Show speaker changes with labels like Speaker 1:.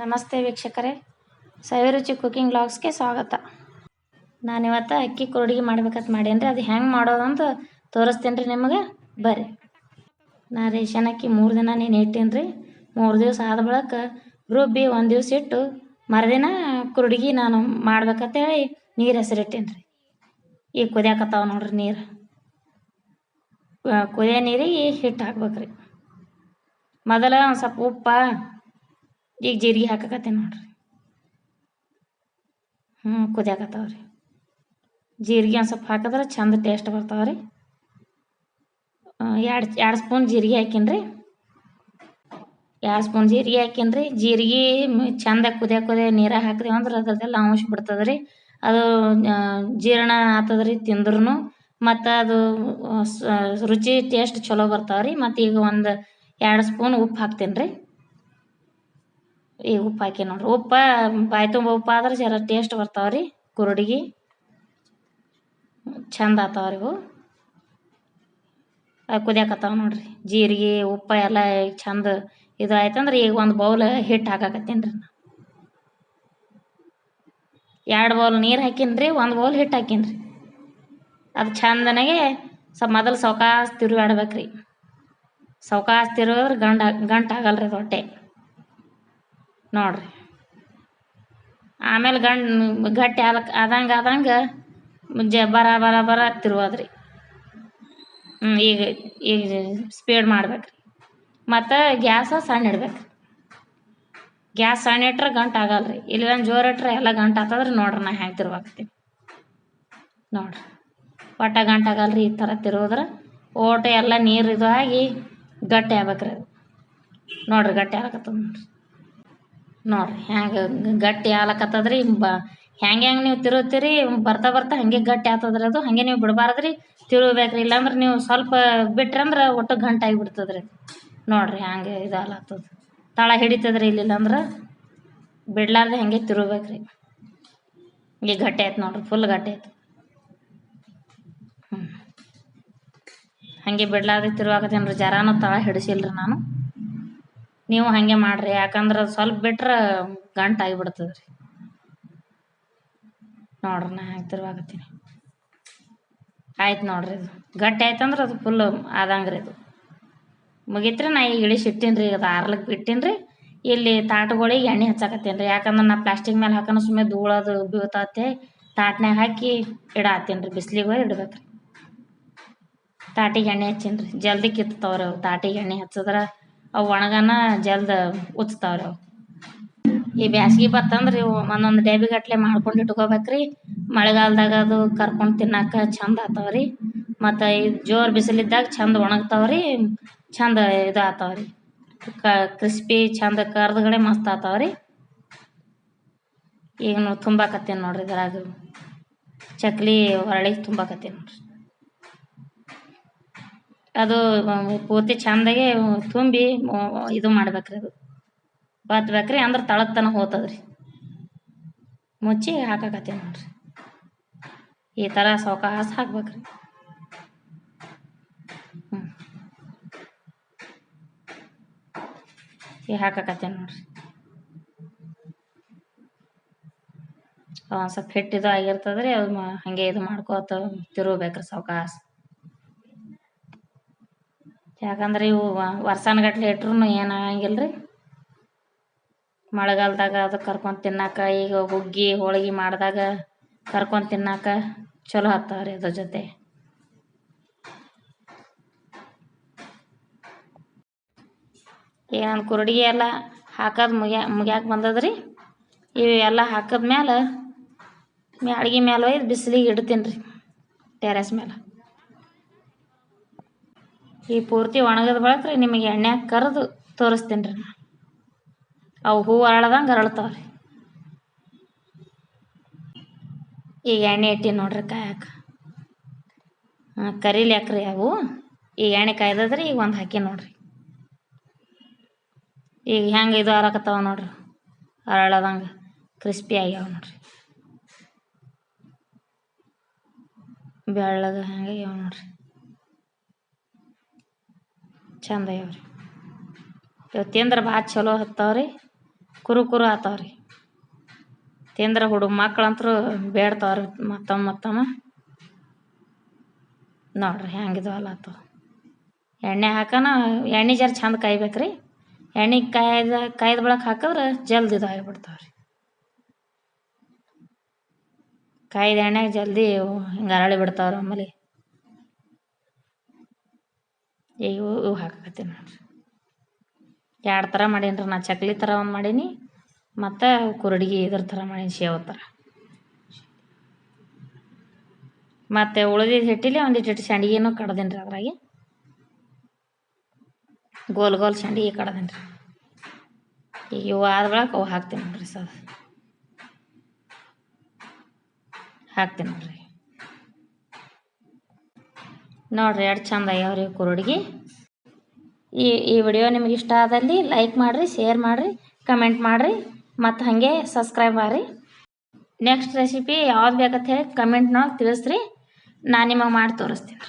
Speaker 1: ನಮಸ್ತೆ ವೀಕ್ಷಕರೇ. ಸವಿರುಚಿ ಕುಕಿಂಗ್ ಬ್ಲಾಗ್ಸ್ಗೆ ಸ್ವಾಗತ. ನಾನಿವತ್ತು ಅಕ್ಕಿ ಕುರುಡಿಗೆ ಮಾಡ್ಬೇಕಂತ ಮಾಡೇನಿ ಅದು ಹೆಂಗೆ ಮಾಡೋದಂತ ತೋರಿಸ್ತೀನಿ ರೀ ನಿಮಗೆ. ಬರ್ರಿ. ನಾ ರೇಷನ್ ಅಕ್ಕಿ ಮೂರು ದಿನ ನೀನು ಇಟ್ಟೀನಿ ರೀ ಮೂರು ದಿವಸ ಆದ ಬಳಿಕ ರುಬ್ಬಿ ಒಂದು ದಿವ್ಸ ಇಟ್ಟು ಮರುದಿನ ಕುರುಡಿಗೆ ನಾನು ಮಾಡ್ಬೇಕಂತೇಳಿ ನೀರು ಹೆಸರಿಟ್ಟೇನಿ ರೀ ಈಗ ಕುದಿಯಾಕತ್ತಾವ ನೋಡ್ರಿ ನೀರು. ಕುದಿಯೋ ನೀರಿಗೆ ಹಿಟ್ಟು ಹಾಕ್ಬೇಕು ರೀ ಮೊದಲ ಒಂದು ಸ್ವಲ್ಪ ಉಪ್ಪ ಈಗ ಜೀರಿಗೆ ಹಾಕಕತ್ತೀನಿ ನೋಡ್ರಿ ಹ್ಞೂ ಕುದಿಯಾಕತ್ತಾವ ರೀ ಜೀರಿಗೆ ಒಂದು ಸ್ವಲ್ಪ ಹಾಕಿದ್ರೆ ಚಂದ ಟೇಸ್ಟ್ ಬರ್ತಾವೆ ರೀ ಎರಡು ಎರಡು ಸ್ಪೂನ್ ಜೀರಿಗೆ ಹಾಕೀನಿ ರೀ ಎರಡು ಸ್ಪೂನ್ ಜೀರಿಗೆ ಹಾಕಿನ್ರಿ ಜೀರಿಗೆ ಚಂದ ಕುದಿಯ ಕುದಿಯ ನೀರಾಗ ಹಾಕಿದೆವು ಅಂದ್ರೆ ಅದ್ರದ್ದೆಲ್ಲ ಅಂಶ ಬಿಡ್ತದೆ ರೀ ಅದು ಜೀರ್ಣ ಆಗ್ತದ ರೀ ತಿಂದ್ರೂ ಮತ್ತು ಅದು ರುಚಿ ಟೇಸ್ಟ್ ಚಲೋ ಬರ್ತಾವೆ ರೀ ಮತ್ತು ಈಗ ಒಂದು ಎರಡು ಸ್ಪೂನ್ ಉಪ್ಪು ಹಾಕ್ತೀನಿ ರೀ ಈಗ ಉಪ್ಪು ಹಾಕಿ ನೋಡ್ರಿ. ಉಪ್ಪ, ಬಾಯಿ ತುಂಬ ಉಪ್ಪು ಆದ್ರೆ ಜರ ಟೇಸ್ಟ್ ಬರ್ತಾವೆ ರೀ ಕುರುಡಿಗೆ. ಚಂದ ಆತಾವ ರೀ ಇವು ಕುದಿಯಾಕತ್ತಾವ ನೋಡ್ರಿ. ಜೀರಿಗೆ, ಉಪ್ಪು ಎಲ್ಲ ಚಂದ ಇದು ಆಯ್ತಂದ್ರೆ ಈಗ ಒಂದು ಬೌಲ್ ಹಿಟ್ಟು ಹಾಕಾಕತ್ತೀನಿ ರೀ ಎರಡು ಬೌಲ್ ನೀರು ಹಾಕೀನಿ ರೀ, ಒಂದು ಬೌಲ್ ಹಿಟ್ಟು ಹಾಕೀನಿ ರೀ. ಅದು ಚಂದನಾಗೆ ಸ್ವಲ್ಪ ಮೊದಲು ಸೌಕಾಸ್ ತಿರುವಾಡ್ಬೇಕು ರೀ ಸೌಕಾಸ್ ತಿರುಗಿದ್ರೆ ಗಂಡ, ಗಂಟು ಆಗಲ್ಲ ರೀ ಹೊಟ್ಟೆ ನೋಡ್ರಿ. ಆಮೇಲೆ ಗಂಡ ಗಟ್ಟಿ ಆಲಕ್ ಆದಂಗೆ ಆದಂಗೆ ಜ ಬರ ಬರ ಬರ ತಿರುವದ್ರಿ. ಹ್ಞೂ ಈಗ ಈಗ ಸ್ಪೀಡ್ ಮಾಡ್ಬೇಕು ರೀ ಮತ್ತು ಗ್ಯಾಸ ಸಣ್ಣ ಇಡ್ಬೇಕು ಗ್ಯಾಸ್ ಸಣ್ಣ ಇಟ್ರೆ ಗಂಟು ಆಗಲ್ಲ ರೀ ಇಲ್ಲ ಜೋರು ಇಟ್ರೆ ಎಲ್ಲ ಗಂಟು ಆಗ್ತದ್ರಿ. ನೋಡ್ರಿ ನಾ ಹೆಂಗೆ ತಿರುವಾಕ್ತೀನಿ ನೋಡ್ರಿ. ಒಟ್ಟ ಗಂಟು ಆಗಲ್ಲ ರೀ ಈ ಥರ ತಿರುವುದ್ರೆ ಓಟ ಎಲ್ಲ ನೀರು ಇದು ಆಗಿ ಗಟ್ಟಿ ಆಗ್ಬೇಕ್ರಿ ಅದು. ನೋಡ್ರಿ ಗಟ್ಟಿ ಆಗಕತ್ತದ ನೋಡ್ರಿ. ನೋಡ್ರಿ, ಹ್ಯಾಂಗೆ ಗಟ್ಟಿ ಆಲಕತ್ತದ್ರಿ ಬ ಹೆಂಗೆ ಹೆಂಗೆ ನೀವು ತಿರುತ್ತೀರಿ, ಬರ್ತಾ ಬರ್ತಾ ಹಂಗೆ ಗಟ್ಟಿ ಆಗ್ತದ್ರಿ ಅದು, ಹಾಗೆ ನೀವು ಬಿಡಬಾರ್ದ್ರಿ ರೀ ತಿರುಗಬೇಕು ರೀ ಇಲ್ಲಾಂದ್ರೆ ನೀವು ಸ್ವಲ್ಪ ಬಿಟ್ರಂದ್ರೆ ಒಟ್ಟು ಗಂಟು ಆಗಿಬಿಡ್ತದೆ ರೀ ನೋಡ್ರಿ ಹಂಗೆ ಇದು ಆಗ್ಲತ್ತದ ತಳ ಹಿಡಿತದ್ರಿ ರೀ ಇಲ್ಲಿಲ್ಲ ಅಂದ್ರೆ ಬಿಡ್ಲಾರ್ದೆ ಹಾಗೆ ತಿರುಗ್ಬೇಕು ರೀ ಈಗ ಗಟ್ಟಿ ಆಯ್ತು ನೋಡ್ರಿ ಫುಲ್ ಗಟ್ಟಿ ಆಯ್ತು. ಹ್ಞೂ ಹಾಗೆ ಬಿಡ್ಲಾರ್ದೆ ತಿರುವಾಗತ್ತೇನ್ರಿ ಜರಾನು ತಳ ಹಿಡಿಸಿಲ್ರಿ ನಾನು. ನೀವು ಹಾಗೆ ಮಾಡ್ರಿ, ಯಾಕಂದ್ರೆ ಸ್ವಲ್ಪ ಬಿಟ್ರೆ ಗಂಟು ಆಗಿಬಿಡ್ತದೆ ರೀ ನೋಡ್ರಿ ನಾ ಹೆಂಗೆ ತಿರುವಾಕತ್ತೀನಿ ಆಯ್ತು ನೋಡ್ರಿ ಇದು. ಗಟ್ಟಿ ಆಯ್ತಂದ್ರೆ ಅದು ಫುಲ್ ಆದಂಗೆ ಇದು. ಮುಗಿತ್ರಿ ನಾ ಈಗ ಇಳಿಸಿ ಇಟ್ಟೀನಿ ರೀ ಅದು ಆರ್ಲಕ್ಕೆ ಬಿಟ್ಟೀನಿ ರೀ ಇಲ್ಲಿ ತಾಟುಗಳಿಗೆ ಎಣ್ಣೆ ಹಚ್ಚಾಕತ್ತೀನಿ ರೀ ಯಾಕಂದ್ರೆ ನಾ ಪ್ಲಾಸ್ಟಿಕ್ ಮೇಲೆ ಹಾಕೋಣ ಸುಮ್ಮನೆ ಧೂಳದು ಬೀಳ್ತೈತೆ. ತಾಟ್ನಾಗ ಹಾಕಿ ಇಡಾತ್ತೀನಿ ರೀ ಬಿಸಿಲಿಗೆ ಹೋಗಿ ಇಡ್ಬೇಕು ತಾಟಿಗೆ ಎಣ್ಣೆ ಹಚ್ಚೀನಿ ರೀ ಜಲ್ದಿ ಕಿತ್ತವ್ರಿ ತಾಟಿಗೆ ಎಣ್ಣೆ ಹಚ್ಚಿದ್ರೆ ಅವು ಒಣಗನ ಜಲ್ದ ಉಚ್ತಾವ್ರಿ ಅವು. ಈ ಬ್ಯಾಸ್ಗೆ ಬತ್ತಂದ್ರೆ ಇವು ಒಂದೊಂದು ಡಬ್ಬಿ ಗಟ್ಲೆ ಮಾಡ್ಕೊಂಡು ಇಟ್ಕೋಬೇಕ್ರಿ. ಮಳೆಗಾಲದಾಗ ಅದು ಕರ್ಕೊಂಡು ತಿನ್ನಕ್ಕೆ ಚಂದ ಆತಾವ್ರಿ. ಮತ್ತು ಈ ಜೋರು ಬಿಸಿಲಿದ್ದಾಗ ಚಂದ ಒಣಗ್ತಾವ್ರಿ ಚಂದ ಇದು ಆತಾವ್ರಿ. ಕ ಕ್ರಿಸ್ಪಿ ಚಂದ ಕರ್ದಗಡೆ ಮಸ್ತ್ ಆತಾವ್ರಿ. ಈಗ ನಾವು ತುಂಬಾಕತ್ತೀನಿ ನೋಡ್ರಿ ಇದ್ರಾಗ. ಚಕ್ಲಿ ಹೊರಳಿ ತುಂಬಾಕತ್ತೀನಿ ನೋಡ್ರಿ. ಅದು ಪೂರ್ತಿ ಚಂದಾಗೆ ತುಂಬಿ ಇದು ಮಾಡ್ಬೇಕ್ರಿ ಅದು. ಬತ್ಬೇಕ್ರಿ ಅಂದ್ರೆ ತಳದ ತನಕ ಹೋಗ್ತದ್ರಿ ಮುಚ್ಚಿ ಹಾಕಾಕತ್ತೀನಿ ನೋಡ್ರಿ. ಈ ಥರ ಸೌಕಾಸ ಹಾಕ್ಬೇಕ್ರಿ. ಹ್ಞೂ ಈ ಹಾಕಾಕತ್ತೀನಿ ನೋಡ್ರಿ. ಒಂದು ಸ್ವಲ್ಪ ಹಿಟ್ಟು ಇದು ಆಗಿರ್ತದ್ರಿ, ಅದು ಹಾಗೆ ಇದು ಮಾಡ್ಕೋತ ತಿರುಗ್ಬೇಕ್ರಿ ಸೌಕಾಸ ಯಾಕಂದ್ರೆ ಇವು ವರ್ಷಾನ್ಗಟ್ಲೆ ಇಟ್ರು ಏನು ಆಗಂಗಿಲ್ಲ ರೀ ಮಳೆಗಾಲದಾಗ ಅದು ಕರ್ಕೊಂಡು ತಿನ್ನಕ್ಕ ಈಗ ಹುಗ್ಗಿ ಹೋಳಿಗೆ ಮಾಡಿದಾಗ ಕರ್ಕೊಂಡು ತಿನ್ನಕ್ಕ ಚಲೋ ಹತ್ತಾವ್ರಿ ಅದ್ರ ಜೊತೆ. ಈಗ ಕುರುಡಿಗೆ ಎಲ್ಲ ಹಾಕೋದು ಮುಗಿಯ, ಮುಗ್ಯಾಕೆ ಬಂದದ್ರಿ. ಇವೆಲ್ಲ ಎಲ್ಲ ಮ್ಯಾಲೆ ಮ್ಯಾಳ್ಗೆ ಮ್ಯಾಲೆ ಒಯ್ದು ಬಿಸಿಲಿಗೆ ಇಡ್ತೀನಿ ರೀ ಟೆರೆಸ್ ಮೇಲೆ ಈ ಪೂರ್ತಿ ಒಣಗದ ಬಳಕ ನಿಮಗೆ ಎಣ್ಣೆ ಕರೆದು ತೋರಿಸ್ತೀನಿ ರೀ. ಅವು ಹೂ ಅರಳದಂಗೆ ಅರಳ್ತಾವೆ ರೀ. ಈಗ ಎಣ್ಣೆ ಇಟ್ಟೀನಿ ನೋಡ್ರಿ ಕಾಯಕ್ಕೆ ಹಾಂ ಕರಿಲ್ಯಾಕ್ರಿ ಅವು. ಈಗ ಎಣ್ಣೆ ಕಾಯ್ದದ್ರಿ, ಈಗ ಒಂದು ಹಾಕಿ ನೋಡ್ರಿ. ಈಗ ಹೆಂಗೆ ಇದು ಅರಕತ್ತಾವ ನೋಡ್ರಿ. ಅರಳದಂಗೆ ಕ್ರಿಸ್ಪಿ ಆಗ್ಯಾವ ನೋಡ್ರಿ. ಬೆಳ್ಳಗೆ ಹಂಗೆ ಆಗ್ಯಾವ ನೋಡ್ರಿ. ಚಂದ ರೀ ಇವು ತಿಂದ್ರೆ ಭಾಳ ಚಲೋ ಹತ್ತಾವ ರೀ ಕುರು ಕುರು ಆತಾವ್ರಿ. ತಿಂದ್ರೆ ಹುಡುಗ ಮಕ್ಳಂತರೂ ಬೇಡ್ತಾವ್ರಿ ಮತ್ತೊಮ್ಮೆ ಮತ್ತಮ್ಮ. ನೋಡ್ರಿ ಹೆಂಗಿದ್ವಲ್ಲ ಆತಾವ ಎಣ್ಣೆ ಹಾಕನ, ಎಣ್ಣೆ ಜರ ಚಂದ ಕಾಯ್ಬೇಕ್ರಿ. ಎಣ್ಣೆ ಕಾಯ್ದ ಕಾಯ್ದ ಬಳಕ ಹಾಕಿದ್ರೆ ಜಲ್ದಿ ಇದು ಆಗಿಬಿಡ್ತಾವ್ರಿ ಕಾಯ್ದ ಎಣ್ಣೆ ಜಲ್ದಿ ಹಿಂಗೆ ಅರಳಿ ಬಿಡ್ತಾವ್ರಿ ಆಮೇಲೆ. ಈಗ ಇವು ಹಾಕಕತ್ತೀನಿ ನೋಡ್ರಿ. ಎರಡು ಥರ ಮಾಡೀನಿ ರೀ ನಾ ಚಕ್ಲಿ ಥರ ಒಂದು ಮಾಡೀನಿ, ಮತ್ತು ಕುರುಡಿಗೆ ಇದ್ರ ಥರ ಮಾಡೀನಿ, ಶೇವ್ ಥರ. ಮತ್ತು ಉಳಿದಿದ್ದು ಹಿಟ್ಟಿಲಿ ಒಂದಿಟ್ಟು ಹಿಟ್ಟು ಸಂಡಿಗೆನೂ ಕಡ್ದೀನಿ ರೀ ಅದ್ರಾಗೆ. ಗೋಲ್ ಗೋಲ್ ಸಂಡಿಗೆ ಕಡ್ದೀನಿ ರೀ ಈಗ ಇವು ಆದ ಬಳಕ ಅವು ಹಾಕ್ತೀನಿ ನೋಡ್ರಿ ಸರ್. ಹಾಕ್ತೀನಿ ನೋಡ್ರಿ. ನೋಡ್ರಿ ಎರಡು ಚಂದ ಆಗ್ಯಾವ್ರಿ ಕುರುಡಿಗೆ. ಈ ಈ ವಿಡಿಯೋ ನಿಮಗೆ ಇಷ್ಟ ಆದಲ್ಲಿ ಲೈಕ್ ಮಾಡಿರಿ ಶೇರ್ ಮಾಡಿರಿ ಕಮೆಂಟ್ ಮಾಡಿರಿ, ಮತ್ತು ಹಾಗೆ ಸಬ್ಸ್ಕ್ರೈಬ್ ಮಾಡಿರಿ. ನೆಕ್ಸ್ಟ್ ರೆಸಿಪಿ ಯಾವ್ದು ಬೇಕಂತ ಹೇಳಿ ಕಮೆಂಟ್ನೊಳಗೆ ತಿಳಿಸ್ರಿ. ನಾನು ನಿಮಗೆ ಮಾಡಿ ತೋರಿಸ್ತೀನಿ.